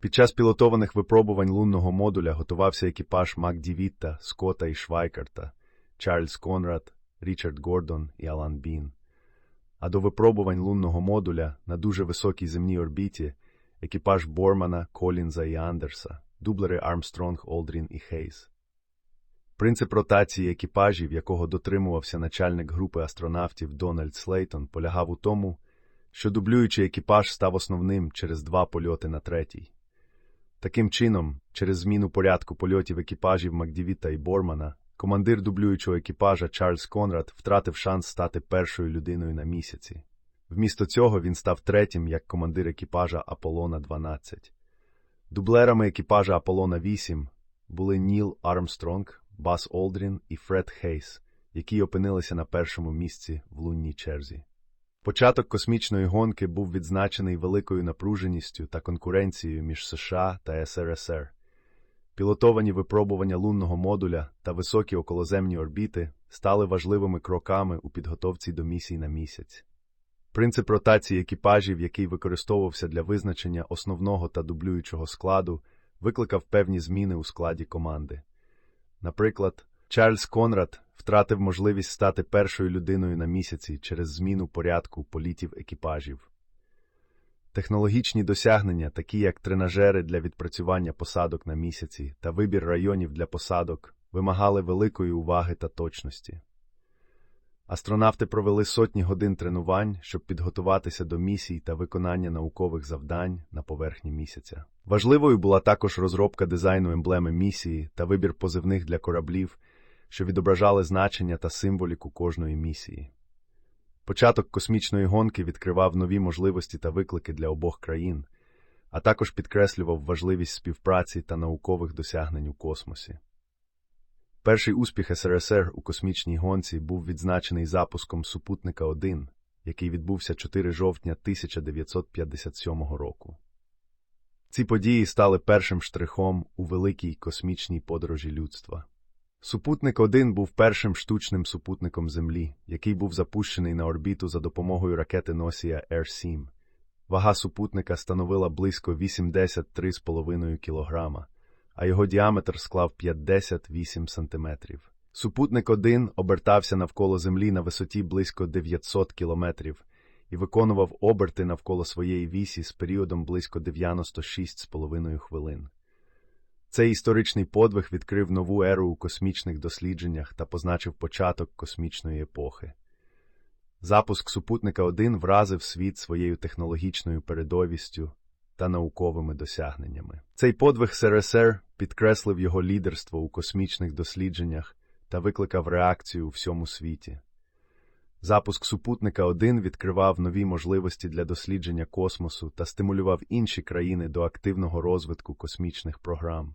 Під час пілотованих випробувань лунного модуля готувався екіпаж Мак Дівітта, Скотта і Швайкарта, Чарльз Конрад, Річард Гордон і Алан Бін. А до випробувань лунного модуля на дуже високій земній орбіті екіпаж Бормана, Колінза і Андерса, дублери Армстронг, Олдрін і Хейс. Принцип ротації екіпажів, якого дотримувався начальник групи астронавтів Дональд Слейтон, полягав у тому, що дублюючий екіпаж став основним через два польоти на третій. Таким чином, через зміну порядку польотів екіпажів Макдівіта і Бормана, командир дублюючого екіпажа Чарльз Конрад втратив шанс стати першою людиною на місяці. Вмісто цього він став третім як командир екіпажа Аполлона 12. Дублерами екіпажа Аполлона 8 були Ніл Армстронг, Бас Олдрін і Фред Хейс, які опинилися на першому місці в лунній черзі. Початок космічної гонки був відзначений великою напруженістю та конкуренцією між США та СРСР. Пілотовані випробування лунного модуля та високі околоземні орбіти стали важливими кроками у підготовці до місій на місяць. Принцип ротації екіпажів, який використовувався для визначення основного та дублюючого складу, викликав певні зміни у складі команди. Наприклад, Чарльз Конрад втратив можливість стати першою людиною на місяці через зміну порядку політів екіпажів. Технологічні досягнення, такі як тренажери для відпрацювання посадок на місяці та вибір районів для посадок, вимагали великої уваги та точності. Астронавти провели сотні годин тренувань, щоб підготуватися до місій та виконання наукових завдань на поверхні місяця. Важливою була також розробка дизайну емблеми місії та вибір позивних для кораблів, що відображали значення та символіку кожної місії. Початок космічної гонки відкривав нові можливості та виклики для обох країн, а також підкреслював важливість співпраці та наукових досягнень у космосі. Перший успіх СРСР у космічній гонці був відзначений запуском супутника 1, який відбувся 4 жовтня 1957 року. Ці події стали першим штрихом у великій космічній подорожі людства. Супутник 1 був першим штучним супутником Землі, який був запущений на орбіту за допомогою ракети Носія Air-7. Вага супутника становила близько 83,5 кілограма, а його діаметр склав 58 сантиметрів. Супутник 1 обертався навколо Землі на висоті близько 900 кілометрів і виконував оберти навколо своєї вісі з періодом близько 96,5 хвилин. Цей історичний подвиг відкрив нову еру у космічних дослідженнях та позначив початок космічної епохи. Запуск супутника 1 вразив світ своєю технологічною передовістю та науковими досягненнями. Цей подвиг СРСР підкреслив його лідерство у космічних дослідженнях та викликав реакцію у всьому світі. Запуск супутника 1 відкривав нові можливості для дослідження космосу та стимулював інші країни до активного розвитку космічних програм.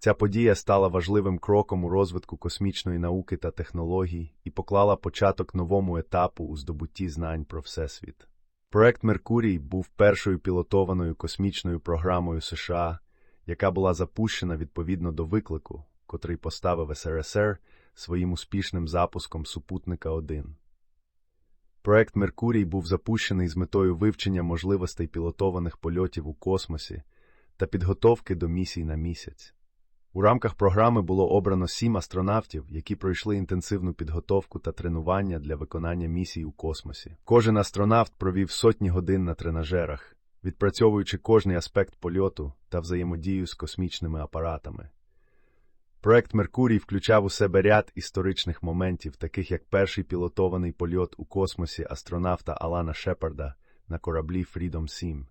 Ця подія стала важливим кроком у розвитку космічної науки та технологій і поклала початок новому етапу у здобутті знань про Всесвіт. Проект Меркурій був першою пілотованою космічною програмою США, яка була запущена відповідно до виклику, котрий поставив СРСР своїм успішним запуском супутника 1. Проект Меркурій був запущений з метою вивчення можливостей пілотованих польотів у космосі та підготовки до місій на місяць. У рамках програми було обрано сім астронавтів, які пройшли інтенсивну підготовку та тренування для виконання місій у космосі. Кожен астронавт провів сотні годин на тренажерах, відпрацьовуючи кожний аспект польоту та взаємодію з космічними апаратами. Проект Меркурій включав у себе ряд історичних моментів, таких як перший пілотований польот у космосі астронавта Алана Шепарда на кораблі Freedom 7.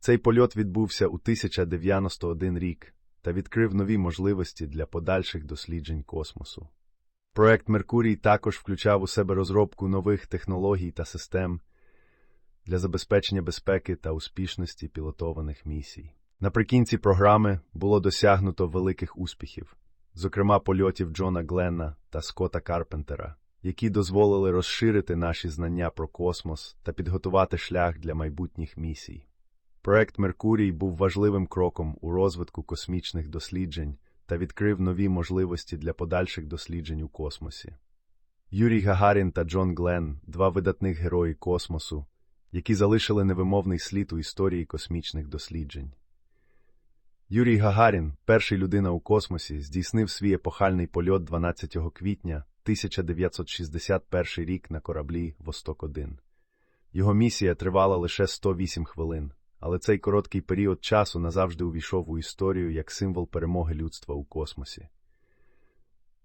Цей польот відбувся у 1091 рік та відкрив нові можливості для подальших досліджень космосу. Проект Меркурій також включав у себе розробку нових технологій та систем для забезпечення безпеки та успішності пілотованих місій. Наприкінці програми було досягнуто великих успіхів, зокрема польотів Джона Гленна та Скотта Карпентера, які дозволили розширити наші знання про космос та підготувати шлях для майбутніх місій. Проект Меркурій був важливим кроком у розвитку космічних досліджень та відкрив нові можливості для подальших досліджень у космосі. Юрій Гагарін та Джон Гленн два видатних герої космосу, які залишили невимовний слід у історії космічних досліджень. Юрій Гагарін, перший людина у космосі, здійснив свій епохальний польот 12 квітня 1961 рік на кораблі «Восток-1». Його місія тривала лише 108 хвилин, але цей короткий період часу назавжди увійшов у історію як символ перемоги людства у космосі.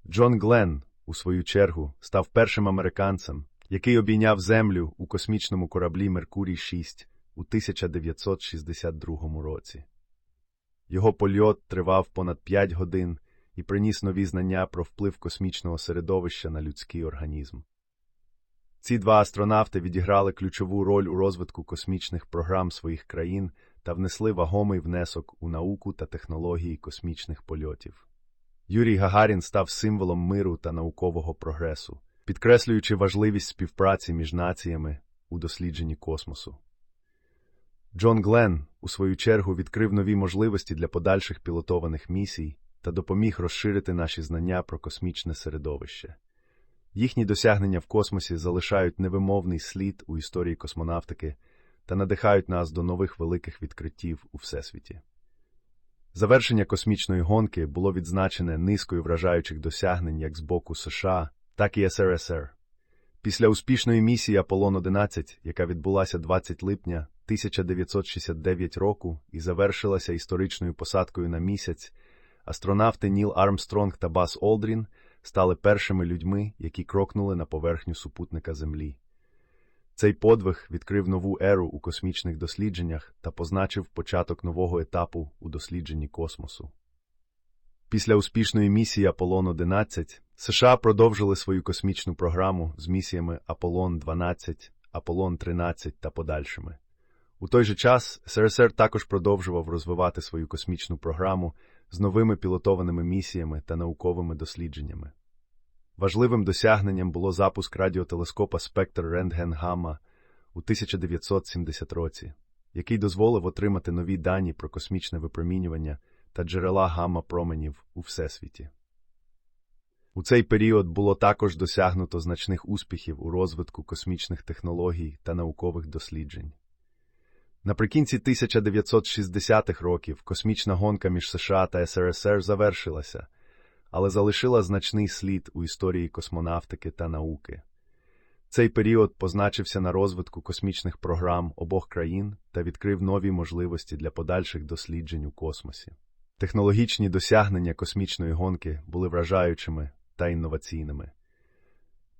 Джон Гленн, у свою чергу, став першим американцем, який обійняв Землю у космічному кораблі Меркурій 6 у 1962 році. Його польот тривав понад 5 годин і приніс нові знання про вплив космічного середовища на людський організм. Ці два астронавти відіграли ключову роль у розвитку космічних програм своїх країн та внесли вагомий внесок у науку та технології космічних польотів. Юрій Гагарін став символом миру та наукового прогресу, підкреслюючи важливість співпраці між націями у дослідженні космосу. Джон Гленн, у свою чергу, відкрив нові можливості для подальших пілотованих місій та допоміг розширити наші знання про космічне середовище. Їхні досягнення в космосі залишають невимовний слід у історії космонавтики та надихають нас до нових великих відкриттів у всесвіті. Завершення космічної гонки було відзначене низкою вражаючих досягнень як з боку США, так і СРСР. Після успішної місії Аполлон 11, яка відбулася 20 липня 1969 року і завершилася історичною посадкою на місяць, астронавти Ніл Армстронг та Бас Олдрін стали першими людьми, які крокнули на поверхню супутника Землі. Цей подвиг відкрив нову еру у космічних дослідженнях та позначив початок нового етапу у дослідженні космосу. Після успішної місії Аполлон 11 США продовжили свою космічну програму з місіями Аполлон 12, Аполлон 13 та подальшими. У той же час СРСР також продовжував розвивати свою космічну програму з новими пілотованими місіями та науковими дослідженнями. Важливим досягненням було запуск радіотелескопа Спектр Рентген Гамма у 1970 році, який дозволив отримати нові дані про космічне випромінювання та джерела гамма променів у всесвіті. У цей період було також досягнуто значних успіхів у розвитку космічних технологій та наукових досліджень. Наприкінці 1960-х років космічна гонка між США та СРСР завершилася, але залишила значний слід у історії космонавтики та науки. Цей період позначився на розвитку космічних програм обох країн та відкрив нові можливості для подальших досліджень у космосі. Технологічні досягнення космічної гонки були вражаючими та інноваційними.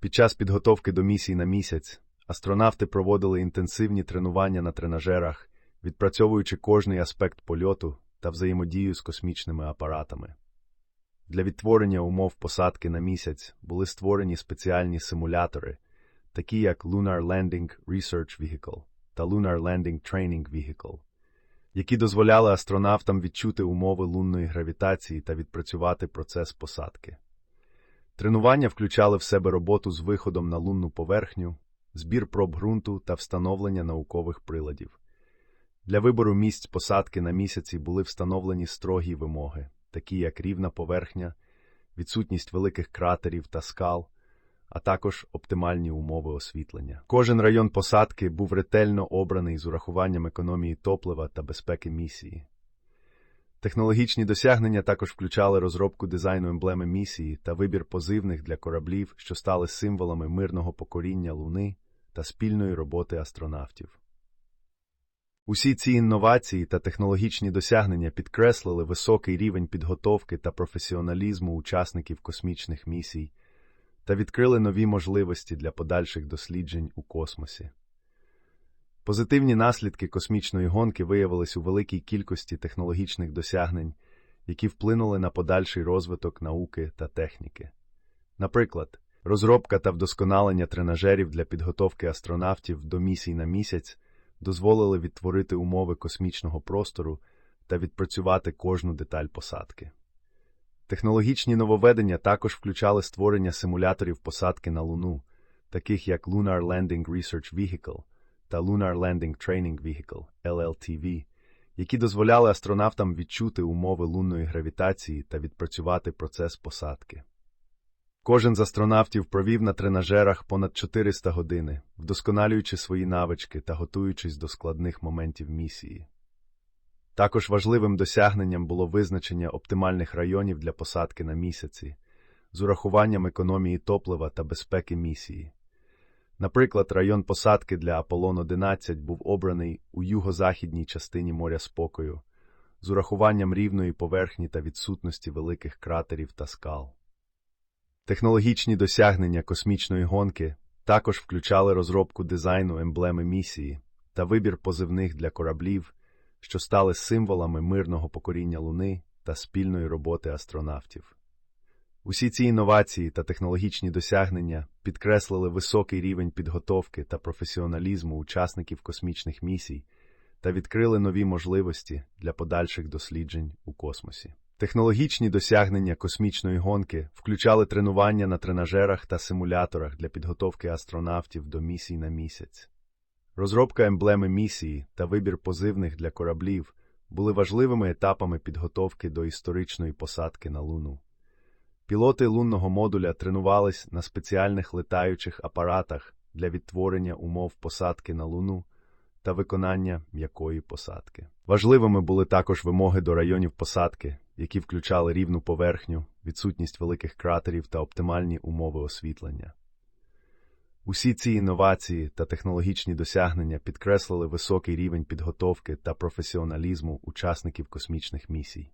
Під час підготовки до місій на місяць астронавти проводили інтенсивні тренування на тренажерах, відпрацьовуючи кожний аспект польоту та взаємодію з космічними апаратами. Для відтворення умов посадки на місяць були створені спеціальні симулятори, такі як Lunar Landing Research Vehicle та Lunar Landing Training Vehicle, які дозволяли астронавтам відчути умови лунної гравітації та відпрацювати процес посадки. Тренування включали в себе роботу з виходом на лунну поверхню, збір проб ґрунту та встановлення наукових приладів. Для вибору місць посадки на місяці були встановлені строгі вимоги, такі як рівна поверхня, відсутність великих кратерів та скал, а також оптимальні умови освітлення. Кожен район посадки був ретельно обраний з урахуванням економії топлива та безпеки місії. Технологічні досягнення також включали розробку дизайну емблеми місії та вибір позивних для кораблів, що стали символами мирного покоріння Луни та спільної роботи астронавтів. Усі ці інновації та технологічні досягнення підкреслили високий рівень підготовки та професіоналізму учасників космічних місій та відкрили нові можливості для подальших досліджень у космосі. Позитивні наслідки космічної гонки виявились у великій кількості технологічних досягнень, які вплинули на подальший розвиток науки та техніки. Наприклад, розробка та вдосконалення тренажерів для підготовки астронавтів до місій на місяць дозволили відтворити умови космічного простору та відпрацювати кожну деталь посадки. Технологічні нововведення також включали створення симуляторів посадки на Луну, таких як Lunar Landing Research Vehicle та Lunar Landing Training Vehicle LLTV, які дозволяли астронавтам відчути умови лунної гравітації та відпрацювати процес посадки. Кожен з астронавтів провів на тренажерах понад 400 години, вдосконалюючи свої навички та готуючись до складних моментів місії. Також важливим досягненням було визначення оптимальних районів для посадки на місяці з урахуванням економії топлива та безпеки місії. Наприклад, район посадки для Аполлон-11 був обраний у юго-західній частині моря спокою з урахуванням рівної поверхні та відсутності великих кратерів та скал. Технологічні досягнення космічної гонки також включали розробку дизайну емблеми місії та вибір позивних для кораблів, що стали символами мирного покоріння Луни та спільної роботи астронавтів. Усі ці інновації та технологічні досягнення підкреслили високий рівень підготовки та професіоналізму учасників космічних місій та відкрили нові можливості для подальших досліджень у космосі. Технологічні досягнення космічної гонки включали тренування на тренажерах та симуляторах для підготовки астронавтів до місій на місяць. Розробка емблеми місії та вибір позивних для кораблів були важливими етапами підготовки до історичної посадки на Луну. Пілоти лунного модуля тренувались на спеціальних летаючих апаратах для відтворення умов посадки на Луну та виконання м'якої посадки. Важливими були також вимоги до районів посадки, які включали рівну поверхню, відсутність великих кратерів та оптимальні умови освітлення. Усі ці інновації та технологічні досягнення підкреслили високий рівень підготовки та професіоналізму учасників космічних місій.